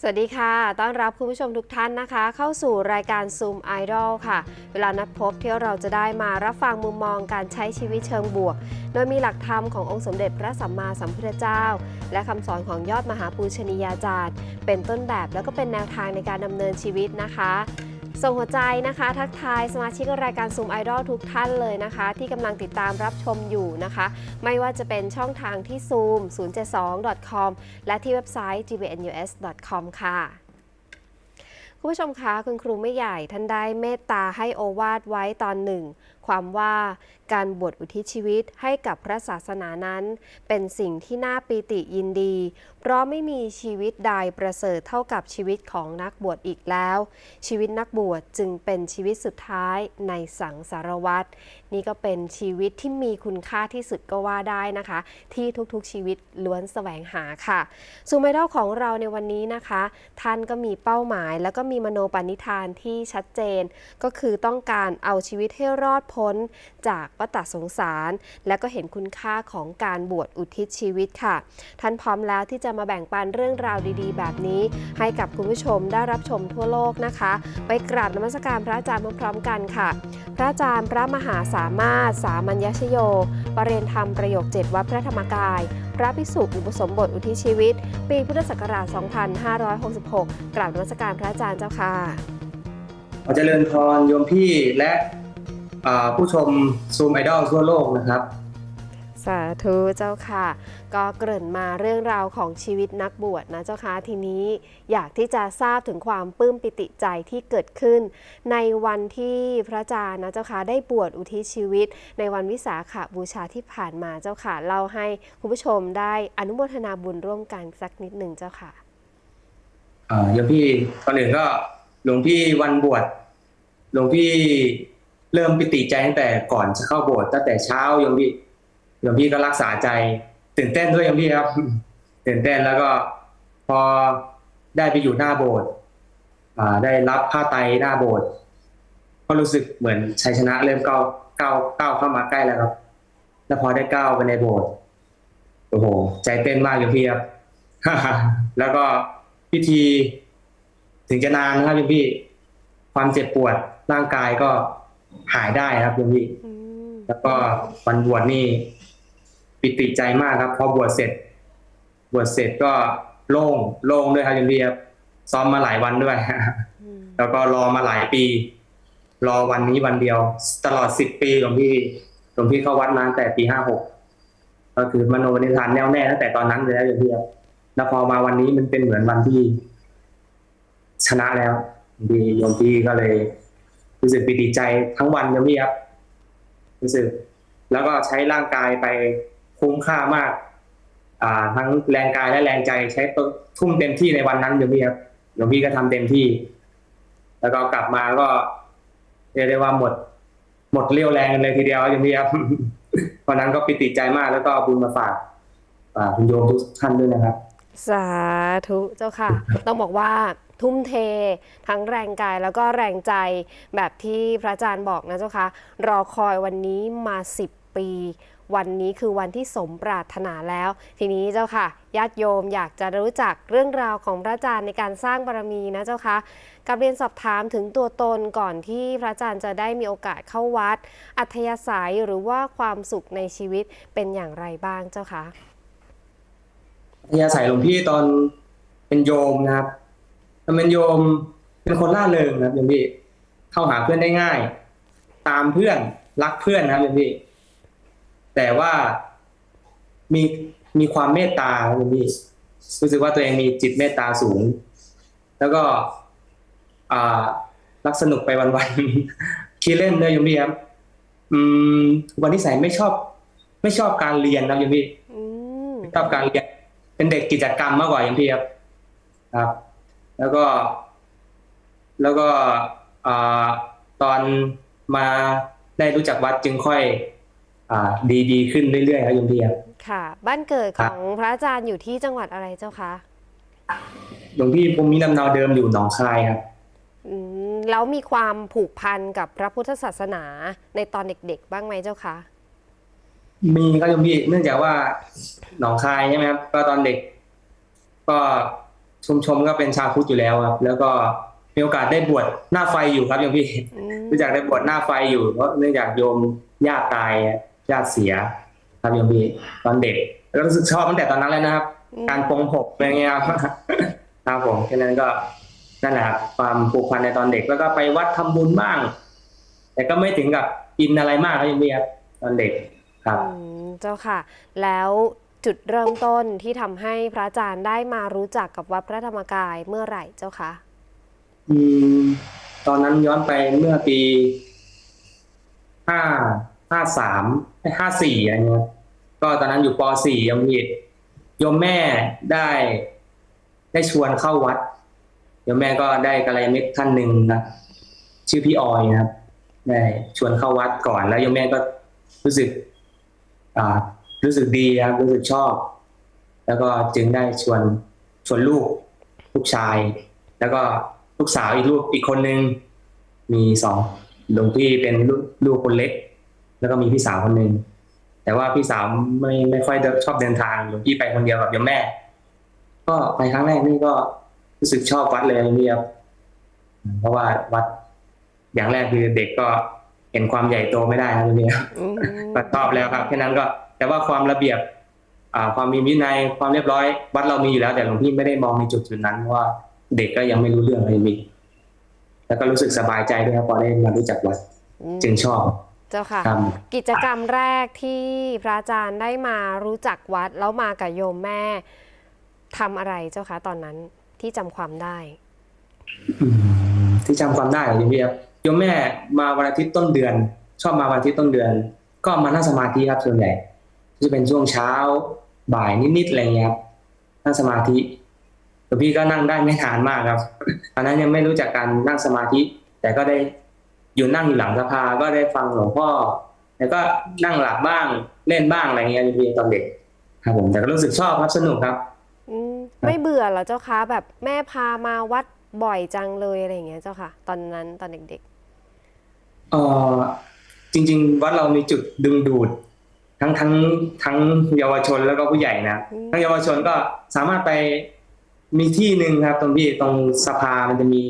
สวัสดีค่ะ ต้อนรับคุณผู้ชมทุกท่านนะคะ เข้าสู่รายการ Zoom Idol ค่ะ เวลานัดพบที่เราจะได้มารับฟังมุมมองการใช้ชีวิตเชิงบวก โดยมีหลักธรรมขององค์สมเด็จพระสัมมาสัมพุทธเจ้า และคำสอนของยอดมหาปูชนียาจารย์ เป็นต้นแบบแล้วก็เป็นแนวทางในการดำเนินชีวิตนะคะ ส่งหัวใจนะคะ ทักทายสมาชิกรายการซูมไอดอลทุกท่านเลยนะคะ ที่กำลังติดตามรับชมอยู่นะคะ ไม่ว่าจะเป็นช่องทางที่ Zoom 072.com และที่เว็บไซต์ gbnus.com ค่ะคุณผู้ชมคะคุณครูไม่ใหญ่ท่านได้เมตตาให้โอวาดไว้ตอนหนึ่ง ความว่าการบวชอุทิศชีวิตให้กับพระศาสนานั้น เป็นสิ่งที่น่าปีติยินดี เพราะไม่มีชีวิตใดประเสริฐเท่ากับชีวิตของนักบวชอีกแล้ว ชีวิตนักบวชจึงเป็นชีวิตสุดท้ายในสังสารวัตรนี่ก็เป็นชีวิตที่มีคุณค่าที่สุดก็ว่าได้นะคะ ที่ทุกๆชีวิตล้วนแสวงหาค่ะซูมไอดอลของเราในวันนี้นะคะ ท่านก็มีเป้าหมาย แล้วก็มีมโนปณิธานที่ชัดเจน ก็คือต้องการเอาชีวิตให้รอดพ้นจากวัฏสงสาร และก็เห็นคุณค่าของการบวชอุทิศชีวิตค่ะ ท่านพร้อมแล้วที่จะมาแบ่งปันเรื่องราวดีๆ แบบนี้ ให้กับคุณผู้ชมได้รับชมทั่วโลกนะคะ ไปกราบนมัสการพระอาจารย์พร้อมๆกันค่ะ พระอาจารย์พระมหาสามารถ สามัญญชโยประเรียนธรรมประโยคเจ็ดวัดพระธรรมกาย พระภิกษุอุปสมบทอุทิศชีวิต ปีพุทธศักราช 2566 กราบนมัสการพระอาจารย์เจ้าค่ะขอเจริญพรโยมพี่และ ผู้ชมซูมไอดอลทั่วโลกนะครับ สาธุเจ้าค่ะ ก็เกริ่นมาเรื่องราวของชีวิตนักบวชนะเจ้าค่ะทีนี้อยากที่จะทราบถึงความปลื้มปิติใจที่เกิดขึ้น ในวันที่พระอาจารย์นะเจ้าค่ะได้บวชอุทิศชีวิต ในวันวิสาขบูชาที่ผ่านมาเจ้าค่ะเล่าให้คุณผู้ชมได้อนุโมทนาบุญร่วมกันสักนิดหนึ่งเจ้าค่ะอ่าโยมพี่ก่อนอื่นก็หลวงพี่วันบวชหลวงพี่ เริ่มปิติใจตั้งแต่ก่อนจะเข้าโบสถ์ตั้งแต่เช้าโยมพี่โยมพี่ก็รักษาใจ ตื่นเต้นด้วยโยมพี่ครับ ตื่นเต้นแล้วก็พอได้ไปอยู่หน้าโบสถ์อ่าได้รับผ้าไตรหน้าโบสถ์ก็รู้สึกเหมือนชัยชนะเริ่มก้าวก้าวก้าวเข้ามาใกล้แล้วครับ แล้วพอได้ก้าวไปในโบสถ์โอ้โห ใจเต้นมากโยมพี่ครับแล้วก็พิธี ถึงจะนานนะครับโยมพี่ ความเจ็บปวดร่างกายก็ หายได้ครับโยมพี่อืมแล้วก็วันบวชนี่ปิติใจมากครับ พอบวชเสร็จ บวชเสร็จก็โล่งโล่งด้วยครับโยมพี่ครับซ้อมมาหลายวันด้วยอืมแล้วก็รอมาหลายปี รอวันนี้วันเดียว ตลอดสิบปีหลวงพี่หลวงพี่เข้าวัดมาตั้งแต่ปีห้าหกก็คือมโนนิทานแน่วแน่ตั้งแต่ตอนนั้นเลยนะหลวงพี่ครับแล้วพอมาวันนี้มันเป็นเหมือนวันที่ ชนะแล้วดีโยมพี่ก็เลย รู้สึกปิติใจทั้งวันโยมพี่ครับรู้สึก แล้วก็ใช้ร่างกายไปคุ้มค่ามาก อ่า ทั้งแรงกายและแรงใจใช้ทุ่มเต็มที่ในวันนั้นโยมพี่ครับโยมพี่ก็ทำเต็มที่ แล้วก็กลับมาก็เรียกได้ว่าหมด หมดเรี่ยวแรงกันเลยทีเดียวโยมพี่ครับเพราะนั้นก็ปิติใจมากแล้วก็เอาบุญมาฝากคุณโยมทุกท่านด้วยนะครับ สาธุเจ้าค่ะ ต้องบอกว่า ทุ่มเท ทั้งแรงกายแล้วก็แรงใจแบบที่พระอาจารย์บอกนะเจ้าคะรอคอยวันนี้มา 10 ปี วันนี้คือวันที่สมปรารถนาแล้ว ทีนี้เจ้าค่ะญาติโยมอยากจะรู้จักเรื่องราวของพระอาจารย์ในการสร้างบารมีนะเจ้าคะกับเรียนสอบถามถึงตัวตนก่อนที่พระอาจารย์จะได้มีโอกาสเข้าวัด อัธยาศัยหรือว่าความสุขในชีวิตเป็นอย่างไรบ้างเจ้าคะที่อาศัยหลวงพี่ตอนเป็นโยมนะครับ ตอนเป็นโยมเป็นคนล่าเริงนะครับหลวงพี่เข้าหาเพื่อนได้ง่าย ตามเพื่อนรักเพื่อนนะครับหลวงพี่แต่ว่ามีมีความเมตตาครับหลวงพี่รู้สึกว่าตัวเองมีจิตเมตตาสูง แล้วก็อ่ารักสนุกไปวันๆคิดเล่นด้วยโยมพี่ครับ อืมวันที่ใส่ไม่ชอบ ไม่ชอบการเรียนนะครับโยมพี่อืมชอบการเรียน เป็นเด็กกิจกรรมมากกว่าอย่างพี่ครับครับ แล้วก็ แล้วก็อ่าตอนมาได้รู้จักวัดจึงค่อยอ่าดีดีขึ้นเรื่อยๆครับโยมพี่ครับค่ะ บ้านเกิดคขรับองพระอาจารย์อยู่ที่จังหวัดอะไรเจ้าคะหลวงพี่ผมมีลำเนาเดิมอยู่หนองคายครับอืมแล้วมีความผูกพันกับพระพุทธศาสนาในตอนเด็ก ๆ บ้างไหมเจ้าคะมีครับโยมพี่เนื่องจากว่าหนองคายใช่ไหมครับก็ตอนเด็ก ก็ ชุมชนก็เป็นชาวพุทธอยู่แล้วครับ แล้วก็มีโอกาสได้บวชหน้าไฟอยู่ครับโยมพี่อืมรู้จักได้บวชหน้าไฟอยู่เพราะเนื่องจากโยมญาติตายญาติเสีย ครับโยมพี่ตอนเด็กแล้วรู้สึกชอบตั้งแต่ตอนนั้นเลยนะครับ การปรงผมอะไรเงี้ยครับครับผมแค่นั้นก็นั่นแหละครับความผูกพันในตอนเด็กแล้วก็ไปวัดทำบุญบ้าง แต่ก็ไม่ถึงกับอินอะไรมากครับโยมพี่ครับตอนเด็กครับอืมเจ้าค่ะ แล้ว จุดเริ่มต้นที่ทำให้พระอาจารย์ได้มารู้จักกับวัดพระธรรมกายเมื่อไหร่เจ้าคะอืมตอนนั้นย้อนไปเมื่อปีห้าห้าสามห้าสี่อะไรเงี้ยก็ตอนนั้นอยู่ปสี่ยมพี่โยมแม่ได้ ได้ชวนเข้าวัดโยมแม่ก็ได้กัลยาณมิตท่านหนึ่งนะชื่อพี่ออยนะครับได้ชวนเข้าวัดก่อนแล้วโยมแม่ก็รู้สึก อ่า รู้สึกดีครับรู้สึกชอบ แล้วก็จึงได้ชวนชวนลูกลูกชาย แล้วก็ลูกสาวอีกลูกอีกคนนึงมีสองหลวงพี่เป็นลูกลูกคนเล็ก แล้วก็มีพี่สาวคนหนึ่งแต่ว่าพี่สาวไม่ไม่ค่อยเดินชอบเดินทางหลวงพี่ไปคนเดียวกับโยมแม่ ก็ไปครั้งแรกนี่ก็รู้สึกชอบวัดเลยนี่ครับเพราะว่าวัดอย่างแรกคือเด็กก็เห็นความใหญ่โตไม่ได้นะพี่ครับอืมก็ชอบแล้วครับแค่นั้นก็ แต่ว่าความระเบียบอ่าความมีวินัยความเรียบร้อย วัดเรามีอยู่แล้ว แต่หลวงพี่ไม่ได้มองในจุดจุดนั้นเพราะว่าเด็กก็ยังไม่รู้เรื่องอะไรมีแล้วก็รู้สึกสบายใจด้วยครับพอได้มารู้จักวัดอืมจึงชอบเจ้าค่ะครับกิจกรรมแรกที่พระอาจารย์ได้มารู้จักวัด แล้วมากับโยมแม่ทำอะไรเจ้าคะตอนนั้นที่จำความได้อืมที่จำความได้เหรอโยมพี่ครับโยมแม่มาวันอาทิตย์ต้นเดือน ชอบมาวันอาทิตย์ต้นเดือน ก็มานั่งสมาธิครับส่วนใหญ่ จะเป็นช่วงเช้าบ่ายนิดๆอะไรเงี้ยครับนั่งสมาธิหลวงพี่ก็นั่งได้ไม่นานมากครับตอนนั้นยังไม่รู้จักการนั่งสมาธิ แต่ก็ได้อยู่นั่งอยู่หลังสภาก็ได้ฟังหลวงพ่อ แล้วก็นั่งหลับบ้างเล่นบ้างอะไรเงี้ยโยมพี่ตอนเด็กครับ ผมแต่ก็รู้สึกชอบครับสนุกครับอืมไม่เบื่อเหรอเจ้าคะแบบแม่พามาวัดบ่อยจังเลยอะไรอย่างเงี้ยเจ้าค่ะ ตอนนั้นตอนเด็กเออจริง ๆ วัดเรามีจุดดึงดูด ทั้งทั้งทั้งเยาวชนแล้วก็ผู้ใหญ่นะอืมทั้งเยาวชนก็สามารถไปมีที่หนึ่งครับตรงที่ตรงสภามันจะมี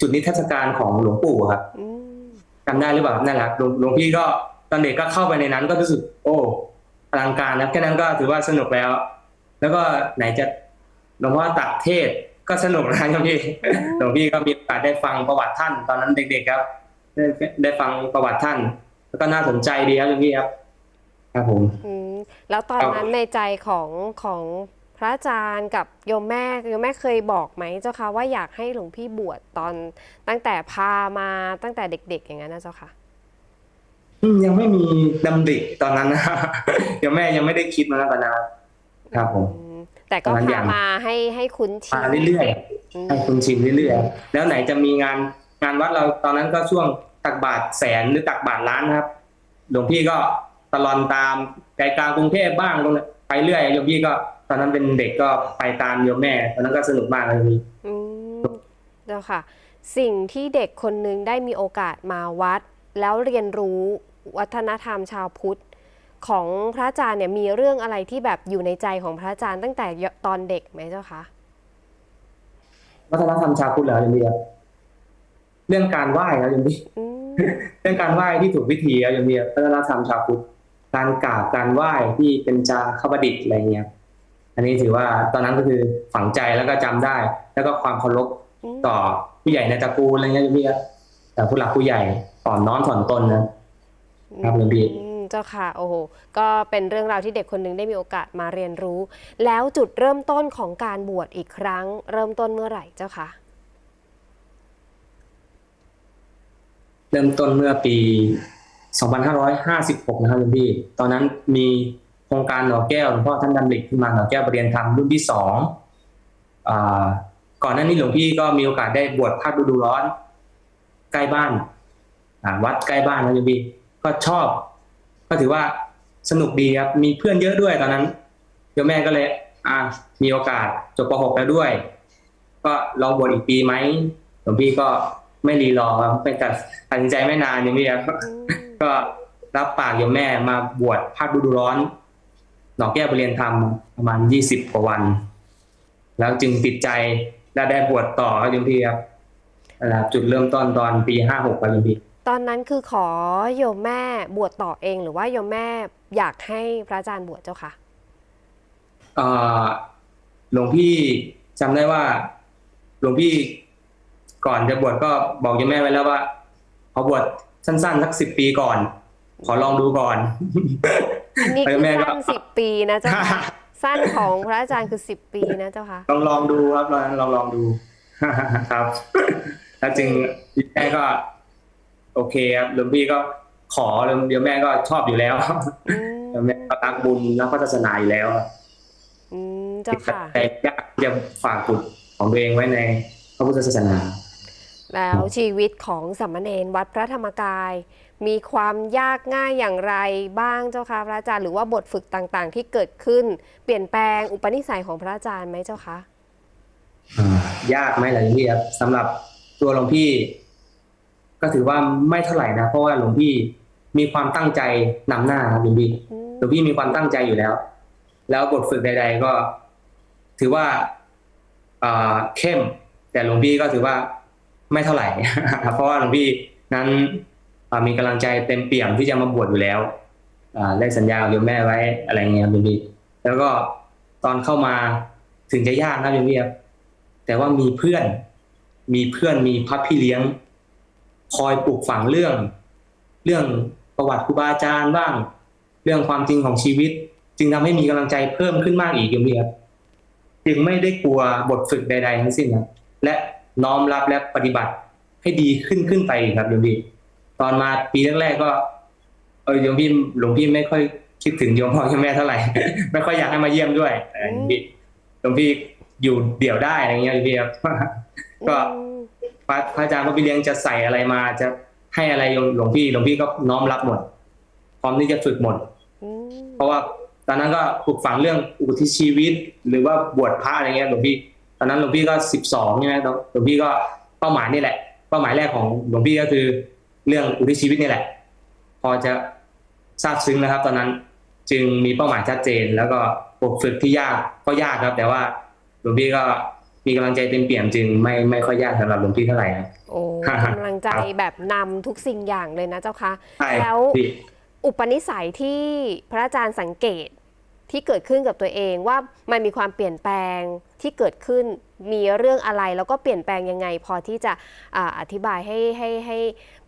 จุดนิทรรศการของหลวงปู่ครับๆอืมจำได้หรือเปล่านั่นแหละครับหลวงหลวงพี่ก็ตอนเด็กก็เข้าไปในนั้นก็รู้สึก โอ้อลังการนะแค่นั้นก็ถือว่าสนุกแล้ว แล้วก็ไหนจะหลวงพ่อตักเทศน์ก็สนุกนะหลวงพี่หลวงพี่ก็มีโอกาสได้ฟังประวัติท่าน ตอนนั้นเด็กๆครับ ได้ได้ฟังประวัติท่าน แล้วก็น่าสนใจดีครับหลวงพี่ครับ ครับผมอืมแล้วตอนนั้นในใจของของพระอาจารย์กับโยมแม่โยมแม่เคยบอกไหมเจ้าคะว่าอยากให้หลวงพี่บวชตอนตั้งแต่พามาตั้งแต่เด็ก ๆ อย่างนั้นนะเจ้าค่ะอืมยังไม่มีดำริตอนนั้นนะเดี๋ยวแม่ยังไม่ได้คิดมาแล้วกันนะครับครับผมอืมแต่ก็ตอนนั้นพายังมาให้ให้คุ้นชิมานเรื่อยอืมๆให้คุณชินเรื่อยๆแล้วไหนจะมีงานงานวัดเราตอนนั้นก็ช่วงตักบาทแสนหรือตักบาทล้านครับ หลวงพี่ก็ ตลอนตามใจกลางกรุงเทพบ้างตรงนั้นไปเรื่อยโยมพี่ก็ ตอนนั้นเป็นเด็กก็ไปตามโยมแม่ตอนนั้นก็สนุกมากเลยพี่อืมเจ้าค่ะ สิ่งที่เด็กคนหนึงได้มีโอกาสมาวัด แล้วเรียนรู้วัฒนธรรมชาวพุทธ ของพระอาจารย์เนี่ยมีเรื่องอะไรที่แบบอยู่ในใจของพระอาจารย์ตั้งแต่ตอนเด็กไหมเจ้าคะวัฒนธรรมชาวพุทธแล้วโยมพี่ครับเรื่องการไหว้ครับโยมพี่อืมเรื่องการไหว้ที่ถูกวิธีครับอย่างเดียววัฒนธรรมชาวพุทธ การกราบการไหว้ที่เป็นจาขบดิษฐ์อะไรเงี้ยอันนี้ถือว่าตอนนั้นก็คือฝังใจแล้วก็จำได้ แล้วก็ความเคารพมต่อผู้ใหญ่ในตระกูลอะไรเงี้ยพี่ครับแต่ผู้หลักผู้ใหญ่อ่อนน้อมถ่อมตนนะครับหลวงพี่อืมเจ้าค่ะโอ้โหก็เป็นเรื่องราวที่เด็กคนหนึ่งได้มีโอกาสมาเรียนรู้ แล้วจุดเริ่มต้นของการบวชอีกครั้ง เริ่มต้นเมื่อไหร่เจ้าคะเริ่มต้นเมื่อปี 2556 นะครับหลวงพี่ตอนนั้นมีโครงการหน่อแก้วหลวงพ่อท่านดำริขึ้นมาหน่อแก้วปรเรียนธรรมรุ่นที่สองก่อนหน้านี้หลวงพี่ก็มีโอกาสได้บวชภาคฤดูร้อน ใกล้บ้านวัดใกล้บ้านนะหลวงพี่ก็ชอบ ก็ถือว่าสนุกดีครับมีเพื่อนเยอะด้วยตอนนั้นเดี๋ยวแม่ก็เลย อ่า มีโอกาสจบป .6 แล้วด้วย ก็ลองบวชอีกปีไหมหลวงพี่ก็ไม่รีรอครับเป็นตัดตัดสินใจไม่นานอย่างนี้ครับ ก็รับปากโยมแม่มาบวชภาคฤดูร้อน หนองแก้วไปเรียนธรรมประมาณยี่สิบกว่าวัน แล้วจึงติดใจแล้วได้บวชต่อครับโยมพี่ครับนะครับจุดเริ่มต้นตอนปีห้าหกครับโยมพี่ตอนนั้นคือขอโยมแม่บวชต่อเอง หรือว่าโยมแม่อยากให้พระอาจารย์บวชเจ้าคะเอ่อหลวงพี่จำได้ว่า หลวงพี่ก่อนจะบวชก็บอกโยมแม่ไว้แล้วว่าขอบวช สั้นๆสักสิบปีก่อน ขอลองดูก่อนอันนี้คือแม่ก็สั้นสิบปีนะเจ้าค่ะสั้นของพระอาจารย์คือสิบปีนะเจ้าค่ะลองลองดูครับลองลองลองดูครับ แล้วจึงแม่ก็ โอเคครับหลวงพี่ก็ขอแล้วเดี๋ยวแม่ก็ชอบอยู่แล้วอืมเดี๋ยวแม่ก็รักบุญแล้วก็ศาสนาอยู่แล้วอืมเจ้าค่ะแต่ยากที่จะฝากบุตรของตัวเองไว้ในพระพุทธศาสนา แล้วชีวิตของสามเณรวัดพระธรรมกาย มีความยากง่ายอย่างไรบ้างเจ้าคะพระอาจารย์หรือว่าบทฝึกต่างๆ ที่เกิดขึ้น เปลี่ยนแปลงอุปนิสัยของพระอาจารย์ไหมเจ้าคะยากไหมล่ะหลวงพี่ครับสำหรับตัวหลวงพี่ ก็ถือว่าไม่เท่าไหร่นะเพราะว่าหลวงพี่มีความตั้งใจนำหน้าครับหลวงพี่อืมหลวงพี่มีความตั้งใจอยู่แล้ว แล้วบทฝึกใด ๆ ก็ ถือว่าอ่าเข้ม แต่หลวงพี่ก็ถือว่า ไม่เท่าไหร่เพราะว่าหลวงพี่นั้นมีกำลังใจเต็มเปี่ยมที่จะมาบวชอยู่แล้วอได้สัญญากับโยมแม่ไว้อะไรเงี้ยครับหลวงพี่แล้วก็ตอนเข้ามาถึงจะยากนะโยมพี่ครับแต่ว่ามีเพื่อน มีเพื่อนมีพับพี่เลี้ยง คอยปลูกฝังเรื่อง เรื่องประวัติครูบาอาจารย์บ้าง เรื่องความจริงของชีวิต จึงทำให้มีกำลังใจเพิ่มขึ้นมากอีกโยมพี่ครับจึงไม่ได้กลัวบทฝึกใด ๆ ทั้งสิ้นครับและ น้อมรับและปฏิบัติให้ดีขึ้นขึ้นไปครับโยมพี่ตอนมาปีแรกๆก็เออโยมพี่หลวงพี่ไม่ค่อยคิดถึงโยมพ่อโยมแม่เท่าไหร่ ไม่ค่อยอยากให้มาเยี่ยมด้วยเออหลวงพี่หลวงพี่อยู่เดี่ยวได้อะไรเงี้ยโยมพี่ครับก็พระพระอาจารย์พระพี่เลี้ยงจะใส่อะไรมาจะให้อะไรหลวงพี่หลวงพี่ก็น้อมรับหมดพร้อมที่จะฝึกหมดเพราะว่าตอนนั้นก็ปลูกฝังเรื่องอุทิศชีวิต หรือว่าบวชพระอะไรเงี้ยหลวงพี่ ตอนนั้นหลวงพี่ก็สิบสองใช่ไหมหลวงพี่ก็เป้าหมายนี่แหละ เป้าหมายแรกของหลวงพี่ก็คือเรื่องอุทิศชีวิตนี่แหละ พอจะทราบซึ้งนะครับ ตอนนั้นจึงมีเป้าหมายชัดเจน แล้วก็บทฝึกที่ยากก็ยากครับ แต่ว่าหลวงพี่ก็มีกำลังใจเต็มเปี่ยมจึงไม่ไม่ค่อยยากสำหรับหลวงพี่เท่าไหร่นะโอ้กำลังใจแบบนำทุกสิ่งอย่างเลยนะเจ้าคะใช่แล้วพี่อุปนิสัยที่พระอาจารย์สังเกต ที่เกิดขึ้นกับตัวเองว่ามันมีความเปลี่ยนแปลงที่เกิดขึ้นมีเรื่องอะไรแล้วก็เปลี่ยนแปลงยังไง พอที่จะออธิบายให้ให้ให้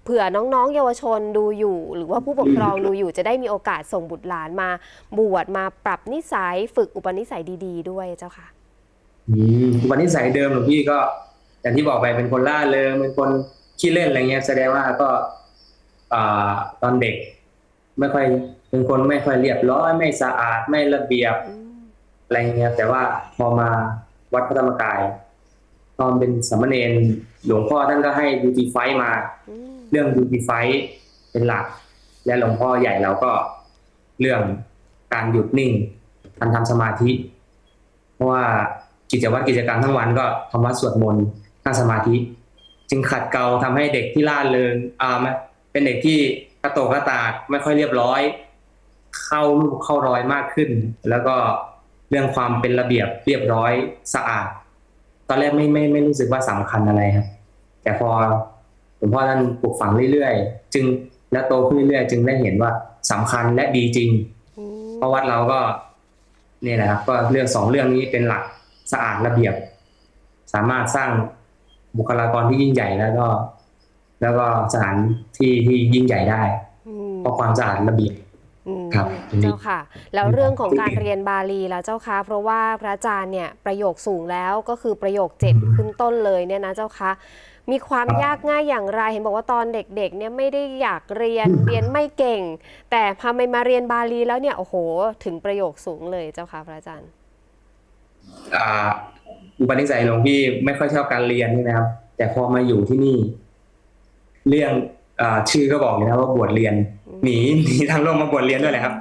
เผื่อน้องๆ เยาวชนดูอยู่ หรือว่าผู้ปกครองดูอยู่จะได้มีโอกาสส่งบุตรหลานมา บวชมาปรับนิสัยฝึกอุปนิสัยดี ๆ ด้วยเจ้าค่ะอืมวันนิสัยเดิมหลวงพี่ก็อย่างที่บอกไปเป็นคนล่าเริงเป็นคนขี้เล่นอะไรเงี้ยแสดงว่าก็อตอนเด็ก ไม่ค่อยเป็นคนไม่ค่อยเรียบร้อยไม่สะอาดไม่ระเบียบอืมอะไรเงี้ยแต่ว่าพอมาวัดพระธรรมกาย ตอนเป็นสามเณรหลวงพ่อท่านก็ให้ดูตีไฟมาอืมเรื่องดูตีไฟเป็นหลัก และหลวงพ่อใหญ่เราก็เรื่องการหยุดนิ่งการทำสมาธิ เพราะว่ากิจวัตรกิจกรรมทั้งวันก็ทำวัดสวดมนต์นั่งสมาธิ จึงขัดเกลาทำให้เด็กที่ล่าเริงอ่าไม่เป็นเด็กที่ กระโตกกระตากไม่ค่อยเรียบร้อย เข้ารูปเข้ารอยมากขึ้น แล้วก็เรื่องความเป็นระเบียบเรียบร้อยสะอาด ตอนแรกไม่ไม่ไม่รู้สึกว่าสำคัญอะไรครับ แต่พอหลวงพ่อท่านปลูกฝังเรื่อยๆ จึงและโตขึ้นเรื่อยๆ จึงได้เห็นว่าสำคัญและดีจริง เพราะวัดเราก็นี่แหละครับก็เรื่องสองเรื่องนี้เป็นหลักสะอาดระเบียบ สามารถสร้างบุคลากรที่ยิ่งใหญ่แล้วก็ แล้วก็สถานที่ที่ยิ่งใหญ่ได้อืมเพราะความสะอาดระเบียบอืมครับเจ้าค่ะ แล้วเรื่องของการเรียนบาลีแล้วเจ้าค่ะ เพราะว่าพระอาจารย์เนี่ยประโยคสูงแล้วก็คือประโยคเจ็ดขึ้นต้นเลยเนี่ยนะเจ้าค่ะมีความครับยากง่ายอย่างไร เห็นบอกว่าตอนเด็กๆเนี่ยไม่ได้อยากเรียนเรียนไม่เก่ง แต่พอมาเรียนบาลีแล้วเนี่ยโอ้โห ถึงประโยคสูงเลยเจ้าค่ะพระอาจารย์อ่าอุปนิสัยหลวงพี่ไม่ค่อยชอบการเรียนนี่นะครับ แต่พอมาอยู่ที่นี่ เรื่องอ่าชื่อก็บอกเลยนะว่าบวชเรียนอืมหนีหนีทางโลกมาบวชเรียนด้วยแหละครับ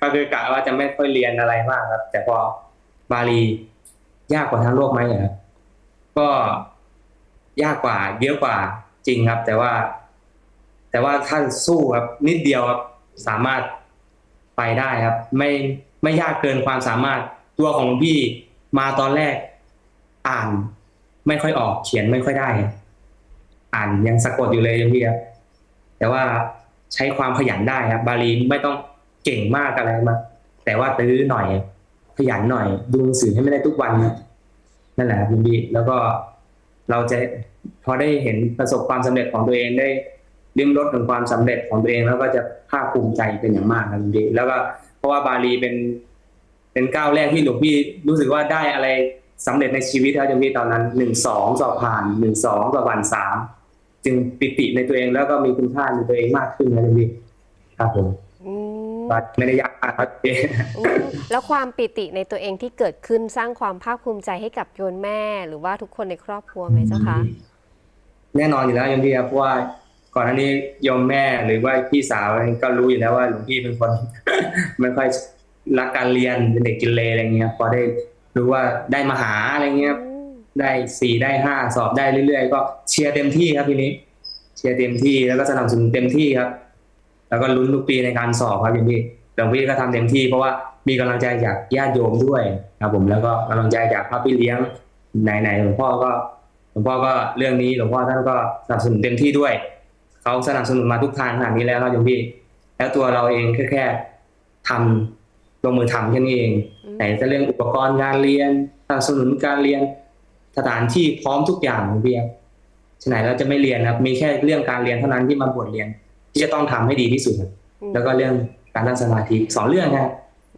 ก็คือกะว่าจะไม่ค่อยเรียนอะไรมากครับ แต่พอบาลียากกว่าทางโลกไหมเหรอครับก็ยากกว่า เยอะกว่าจริงครับ แต่ว่า แต่ว่าถ้าสู้ครับนิดเดียวครับสามารถไปได้ครับ ไม่ไม่ยากเกินความสามารถตัวของหลวงพี่มาตอนแรกอ่าน ไม่ค่อยออกเขียนไม่ค่อยได้ อ่านยังสะกดอยู่เลยพี่ครับแต่ว่าใช้ความขยันได้ครับ บาลีไม่ต้องเก่งมากอะไรมาแต่ว่าตื้อหน่อย ขยันหน่อย ดูหนังสือให้ไม่ได้ทุกวันนั่นแหละครับพี่แล้วก็เราจะพอได้เห็นประสบความสำเร็จของตัวเองได้ลิ้มรสถึงความสำเร็จของตัวเองแล้วก็จะภาคภูมิใจเป็นอย่างมากครับพี่แล้วก็เพราะว่าบาลีเป็นเป็นก้าวแรกที่หลวงพี่รู้สึกว่าได้อะไรสำเร็จในชีวิตครับหลวงพี่ตอนนั้นหนึ่งสองสอบผ่านหนึ่งสองสอบผ่านสาม จึงปิติในตัวเองแล้วก็มีคุณค่าในตัวเองมากขึ้นนะหลวงพี่ครับผมอืมก็ไม่ได้ยากมากครับพี่อืมแล้วความปิติในตัวเองที่เกิดขึ้นสร้างความภาคภูมิใจให้กับโยนแม่ หรือว่าทุกคนในครอบครัวไหมเจ้าคะแน่นอนอยู่แล้วโยมพี่ครับเพราะว่าก่อนหน้านี้โยมแม่หรือว่าพี่สาวก็รู้อยู่แล้วว่าหลวงพี่เป็นคน ไม่ค่อยรักการเรียนเป็นเด็กกินเลอะไรเงี้ยพอได้รู้ว่าได้มาหาอะไรเงี้ยอืม ได้สี่ได้ห้าสอบได้เรื่อยๆ ก็เชียร์เต็มที่ครับทีนี้ เชียร์เต็มที่แล้วก็สนับสนุนเต็มที่ครับ แล้วก็ลุ้นทุกปีในการสอบครับอย่างพี่หลวงพี่ก็ทำเต็มที่เพราะว่ามีกำลังใจจากญาติโยมด้วยครับ ผมแล้วก็กำลังใจจากพระพี่เลี้ยงไหนๆหลวงพ่อก็หลวงพ่อก็เรื่องนี้หลวงพ่อท่านก็สนับสนุนเต็มที่ด้วยเขาสนับสนุนมาทุกทางขนาดนี้แล้วครับอย่างพี่ แล้วตัวเราเองแค่แค่ทำลงมือทำแค่นี้เองอืมไหนจะเรื่องอุปกรณ์การเรียนสนับสนุนการเรียน สถานที่พร้อมทุกอย่างเพียงฉะไหนเราจะไม่เรียนครับ มีแค่เรื่องการเรียนเท่านั้นที่มาบวชเรียน ที่จะต้องทำให้ดีที่สุดครับแล้วก็เรื่องการนั่งสมาธิสองเรื่องครับ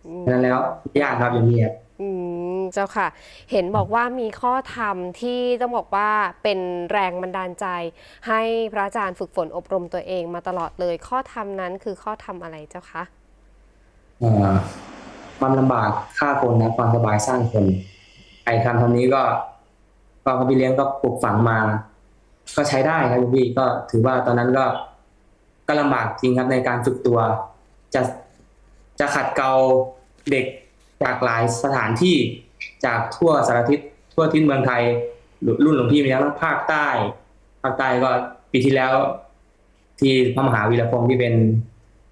อืมฉะนั้นแล้วยากครับอย่างนี้ครับอืมเจ้าค่ะ เห็นบอกว่ามีข้อธรรมที่ต้องบอกว่าเป็นแรงบันดาลใจ ให้พระอาจารย์ฝึกฝนอบรมตัวเองมาตลอดเลย ข้อธรรมนั้นคือข้อธรรมอะไรเจ้าคะเอ่อความลำบากฆ่าคนนะความสบายสร้างคนไอ้คำคำนี้ก็ ก็พระพี่เลี้ยงก็ปลูกฝังมา ก็ใช้ได้ครับคุณพี่ก็ถือว่าตอนนั้นก็ก็ลำบากจริงครับในการฝึกตัว จะจะขัดเกลาเด็กจากหลายสถานที่จากทั่วสารทิศทั่วทิศเมืองไทย รุ่นหลวงพี่มีทั้งภาคใต้ภาคใต้ก็ปีที่แล้ว ที่พระมหาวีรพงศ์ที่เป็น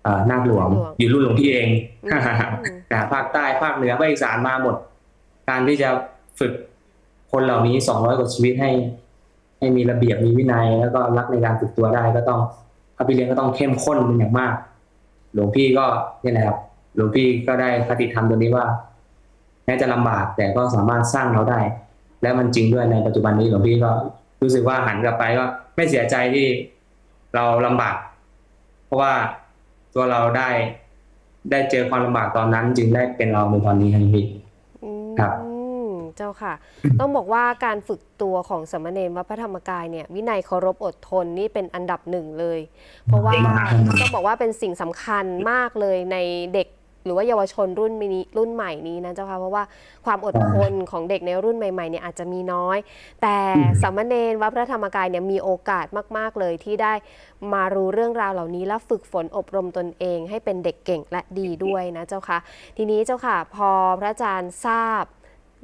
เอ่อนาคหลวงนาคหลวง อยู่รุ่นหลวงพี่เองอืมแต่ภาคใต้ภาคเหนือภาคอีสานมาหมด การที่จะฝึก คนเหล่านี้สองร้อยกว่าชีวิตให้ ให้มีระเบียบมีวินัย แล้วก็รักในการฝึกตัวได้ก็ต้องพระพี่เลี้ยงก็ต้องเข้มข้นเป็นอย่างมาก หลวงพี่ก็เนี่ยนะครับ หลวงพี่ก็ได้คติธรรมตัวนี้ว่าแม้จะลำบากแต่ก็สามารถสร้างเราได้ และมันจริงด้วยในปัจจุบันนี้หลวงพี่ก็รู้สึกว่าหันกลับไปก็ไม่เสียใจที่เราลำบาก เพราะว่าตัวเราได้ได้เจอความลำบากตอนนั้น จึงได้เป็นเราในตอนนี้ครับพี่ครับ เจ้าค่ะ ต้องบอกว่าการฝึกตัวของสามเณรวัดพระธรรมกายเนี่ยวินัยเคารพอดทนนี่เป็นอันดับหนึ่งเลย เพราะว่าต้องบอกว่าเป็นสิ่งสำคัญมากเลยในเด็กหรือว่าเยาวชนรุ่นนี้รุ่นใหม่นี้นะเจ้าค่ะเพราะว่าความอดทนของเด็กในรุ่นใหม่ๆเนี่ยอาจจะมีน้อย แต่สามเณรวัดพระธรรมกายเนี่ยมีโอกาสมาก ๆเลยที่ได้มารู้เรื่องราวเหล่านี้ และฝึกฝนอบรมตนเอง ให้เป็นเด็กเก่งและดีด้วยนะเจ้าค่ะ ทีนี้เจ้าค่ะ พอพระอาจารย์ทราบ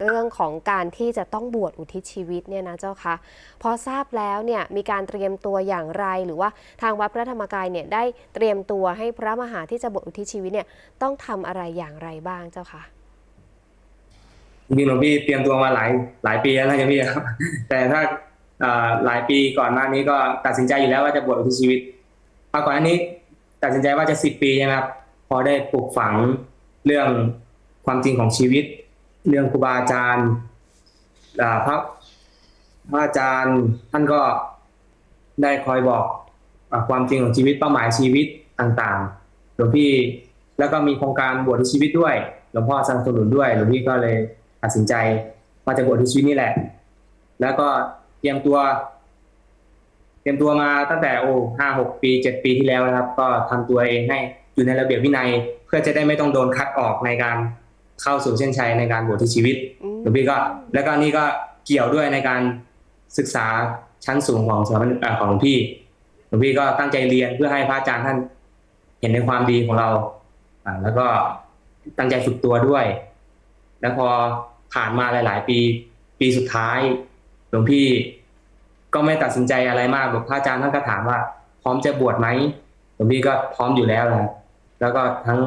เรื่องของการที่จะต้องบวชอุทิศชีวิตเนี่ยนะเจ้าคะพอทราบแล้วเนี่ยมีการเตรียมตัวอย่างไร หรือว่าทางวัดพระธรรมกายเนี่ยได้เตรียมตัวให้พระมหาที่จะบวชอุทิศชีวิตเนี่ยต้องทำอะไรอย่างไรบ้างเจ้าคะจริงๆหลวงพี่เตรียมตัวมาหลายหลายปีแล้วนะพี่ครับ แต่ถ้าหลายปีก่อนหน้านี้ก็ตัดสินใจอยู่แล้วว่าจะบวชอุทิศชีวิตพอก่อนหน้านี้ตัดสินใจว่าจะสิบปีใช่ไหมครับพอได้ปลูกฝังเรื่องความจริงของชีวิต เรื่องครูบาอาจารย์าพระพระอาจารย์ท่านก็ได้คอยบอกอความจริงของชีวิตเป้าหมายชีวิตต่างๆหลวงพี่แล้วก็มีโครงการบวชที่ชีวิตด้วยหลวงพ่อสนับสนุนด้วยหลวงพี่ก็เลยตัดสินใจว่าจะบวชที่ชีวิตนี่แหละ แล้วก็เตรียมตัว เตรียมตัวมาตั้งแต่โอ้ห้าหกปีเจ็ดปีที่แล้วนะครับ ก็ทำตัวเองให้อยู่ในระเบียบวินัย เพื่อจะได้ไม่ต้องโดนคัดออกในการ เข้าสู่เส้นชัยในการบวชที่ชีวิตอืมหลวงพี่ก็ แล้วก็นี่ก็เกี่ยวด้วยในการศึกษาชั้นสูงของสถาบันเอ่อของหลวงพี่หลวงพี่ก็ตั้งใจเรียนเพื่อให้พระอาจารย์ท่าน เห็นในความดีของเราอ่าแล้วก็ตั้งใจฝึกตัวด้วย แล้วพอผ่านมาหลาย ๆ ปี ปีสุดท้ายหลวงพี่ก็ไม่ตัดสินใจอะไรมากหลวงพระอาจารย์ท่านก็ถามว่า พร้อมจะบวชไหมหลวงพี่ก็พร้อมอยู่แล้วนะครับแล้วก็ทั้ง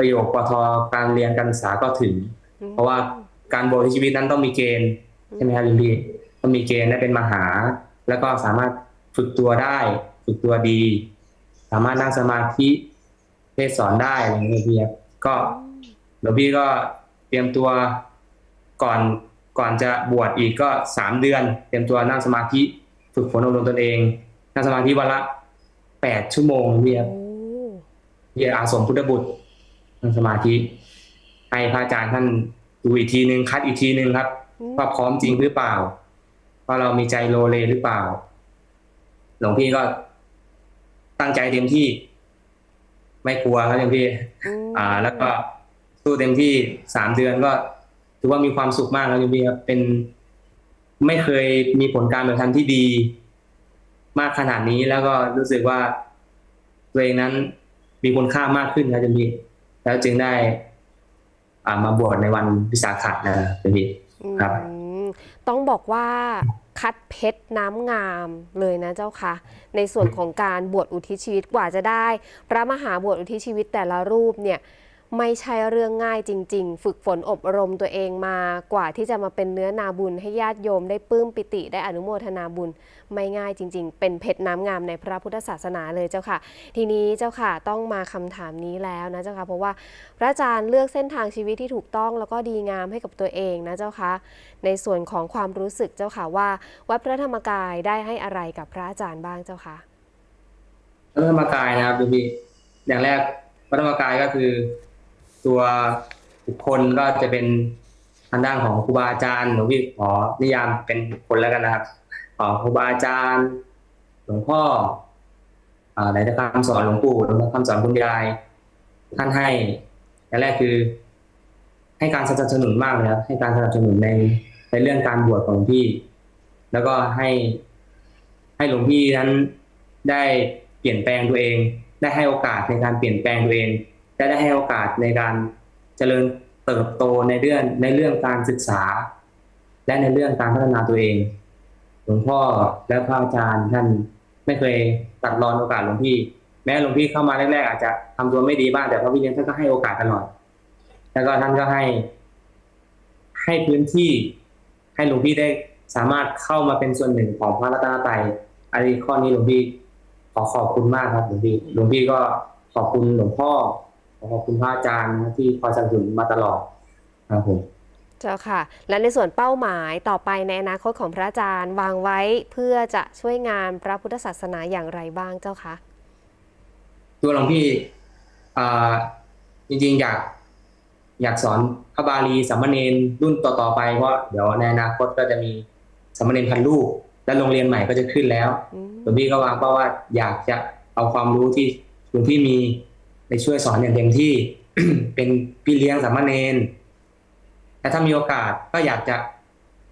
ประโยคปทการเรียนการศึกษาก็ถึง เพราะว่าการบวชในชีวิตนั้นต้องมีเกณฑ์ใช่ไหมครับหลวงพี่ก็มีเกณฑ์ได้เป็นมหา แล้วก็สามารถฝึกตัวได้ ฝึกตัวดี สามารถนั่งสมาธิเทศสอนได้อะไรอย่างเงี้ยพี่ครับก็หลวงพี่ก็เตรียมตัวก่อนก่อนจะบวชอีกก็สามเดือน เตรียมตัวนั่งสมาธิฝึกฝนอบรมตนเอง นั่งสมาธิวันละแปดชั่วโมงพี่ครับโอ้ที่อาสมพุทธบุตร นั่งสมาธิ ให้พระอาจารย์ท่านดูอีกทีหนึ่งคัดอีกทีหนึ่งครับว่าพร้อมจริงหรือเปล่าว่าเรามีใจโลเลหรือเปล่า หลวงพี่ก็ตั้งใจเต็มที่ ไม่กลัวครับหลวงพี่มอ่า แล้วก็สู้เต็มที่สามเดือนก็ถือว่ามีความสุขมากครับหลวงพี่ครับเป็นไม่เคยมีผลการแบบทำที่ดี มากขนาดนี้แล้วก็รู้สึกว่าตัวเองนั้นมีคุณค่ามากขึ้นครับหลวงพี่ แล้วจึงได้ามาบวชในวันวิสาขะนะครับพี่ครับต้องบอกว่าคัดเพชรน้ำงามเลยนะเจ้าค่ะ ในส่วนของการบวชอุทิศชีวิตกว่าจะได้ พระมหาบวชอุทิศชีวิตแต่ละรูปเนี่ย ไม่ใช่เรื่องง่ายจริง ๆ ฝึกฝนอบรมตัวเองมากว่าที่จะมาเป็นเนื้อนาบุญให้ญาติโยมได้ปลื้มปิติได้อนุโมทนาบุญ ไม่ง่ายจริง ๆ เป็นเพชรน้ำงามในพระพุทธศาสนาเลยเจ้าค่ะ ทีนี้เจ้าค่ะต้องมาคำถามนี้แล้วนะเจ้าค่ะเพราะว่าพระอาจารย์เลือกเส้นทางชีวิตที่ถูกต้องแล้วก็ดีงามให้กับตัวเองนะเจ้าค่ะในส่วนของความรู้สึกเจ้าค่ะว่า วัดพระธรรมกายได้ให้อะไรกับพระอาจารย์บ้างเจ้าค่ะพระธรรมกายนะครับพี่อย่างแรกพระธรรมกายก็คือ ตัวบุคคลก็จะเป็นทางด้านของครูบาอาจารย์หลวงพี่ขอนิยามเป็นคคลแล้วกันนะครับของครูบาอาจารย์ หลวงพ่ออ่าไหนะคำสอนหลวงปู่หรือคำสอนคุณยาย ท่านให้อย่างแรกคือ ให้การสนับสนุนมากเลยครับให้การสนับสนุนในในเรื่องการบวชของหลวงพี่ แล้วก็ให้ ให้หลวงพี่นั้นได้เปลี่ยนแปลงตัวเอง ได้ให้โอกาสในการเปลี่ยนแปลงตัวเอง และได้ให้โอกาสในการเจริญเติบโตในเรื่องในเรื่องการศึกษา และในเรื่องการพัฒนาตัวเอง หลวงพ่อและพระอาจารย์ท่านไม่เคยตัดรอนโอกาสหลวงพี่ แม้หลวงพี่เข้ามาแรกๆอาจจะทำตัวไม่ดีบ้างแต่พระวิญญาณท่านก็ให้โอกาสตลอด แล้วก็ท่านก็ให้ ให้พื้นที่ให้หลวงพี่ได้สามารถเข้ามาเป็นส่วนหนึ่งของพระรัตนตรัยอันนี้ข้อนี้หลวงพี่ขอขอบคุณมากครับหลวงพี่หลวงพี่ก็ขอบคุณหลวงพ่อ ขอขอบคุณพระอาจารย์นะที่คอยสนับสนุนมาตลอดครับผมเจ้าค่ะ และในส่วนเป้าหมายต่อไปในอนาคตของพระอาจารย์วางไว้เพื่อจะช่วยงานพระพุทธศาสนาอย่างไรบ้างเจ้าคะตัวหลวงพี่อ่าจริงๆอยากอยากสอนพระบาลีสามเณรรุ่นต่อๆไปเพราะเดี๋ยวในอนาคตก็จะมีสามเณรพันลูกและโรงเรียนใหม่ก็จะขึ้นแล้วอืมหลวงพี่ก็วางเป้าว่าอยากจะเอาความรู้ที่หลวงพี่มี ไปช่วยสอนอย่างเต็มที่ เป็นพี่เลี้ยงสามเณรและถ้ามีโอกาสก็อยากจะ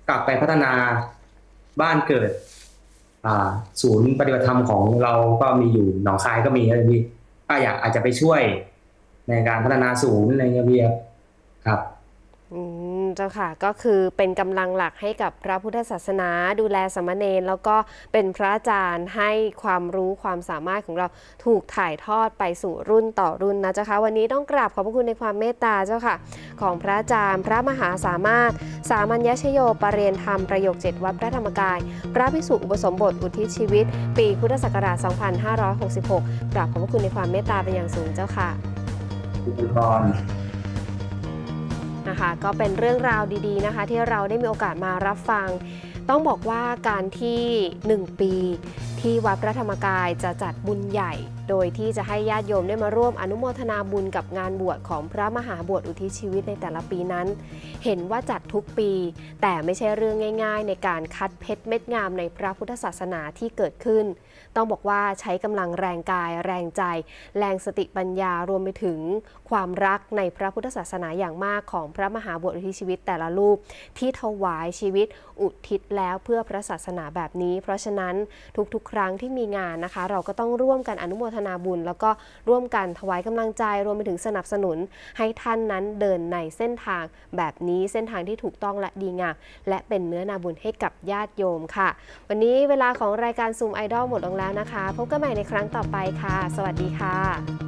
กลับไปพัฒนาบ้านเกิดศูนย์ปฏิบัติธรรมของเราก็มีอยู่หนองคายก็มีอะพี่ก็อยากอาจจะไปช่วยในการพัฒนาศูนย์อะไรเงี้ยพี่ครับครับอืม เจ้าค่ะก็คือเป็นกำลังหลักให้กับพระพุทธศาสนา ดูแลสามเณรแล้วก็เป็นพระอาจารย์ให้ความรู้ความสามารถของเราถูกถ่ายทอดไปสู่รุ่นต่อรุ่นนะเจ้าค่ะวันนี้ต้องกราบขอบพระคุณในความเมตตาเจ้าค่ะ ของพระอาจารย์ พระมหาสามารถ สามัญญชโยปรเรียนธรรมประโยคเจ็ดวัดพระธรรมกาย พระพิสุอุปสมบทอุทิศชีวิต ปีพุทธศักราช 2566 กราบขอบพระคุณในความเมตตาเป็นอย่างสูงเจ้าค่ะคุณพร นะคะ ก็เป็นเรื่องราวดีๆนะคะ ที่เราได้มีโอกาสมารับฟัง ต้องบอกว่าการที่ 1 ปีที่วัดพระธรรมกายจะจัดบุญใหญ่ โดยที่จะให้ญาติโยมได้มาร่วมอนุโมทนาบุญกับงานบวชของพระมหาบวชอุทิศชีวิตในแต่ละปีนั้น เห็นว่าจัดทุกปี แต่ไม่ใช่เรื่องง่าย ๆ ในการคัดเพชรเม็ดงามในพระพุทธศาสนาที่เกิดขึ้น ต้องบอกว่าใช้กำลังแรงกาย แรงใจ แรงสติปัญญารวมไปถึง ความรักในพระพุทธศาสนาอย่างมากของพระมหาบวชอุทิศชีวิตแต่ละรูปที่ถวายชีวิตอุทิศแล้วเพื่อพระศาสนาแบบนี้ เพราะฉะนั้นทุกๆ ครั้งที่มีงานนะคะ เราก็ต้องร่วมกันอนุโมทนาบุญ แล้วก็ร่วมกันถวายกำลังใจรวมไปถึงสนับสนุน ให้ท่านนั้นเดินในเส้นทางแบบนี้เส้นทางที่ถูกต้องและดีงามและเป็นเนื้อนาบุญให้กับญาติโยมค่ะ วันนี้เวลาของรายการซูมไอดอลหมดลงแล้วนะคะ พบกันใหม่ในครั้งต่อไปค่ะ สวัสดีค่ะ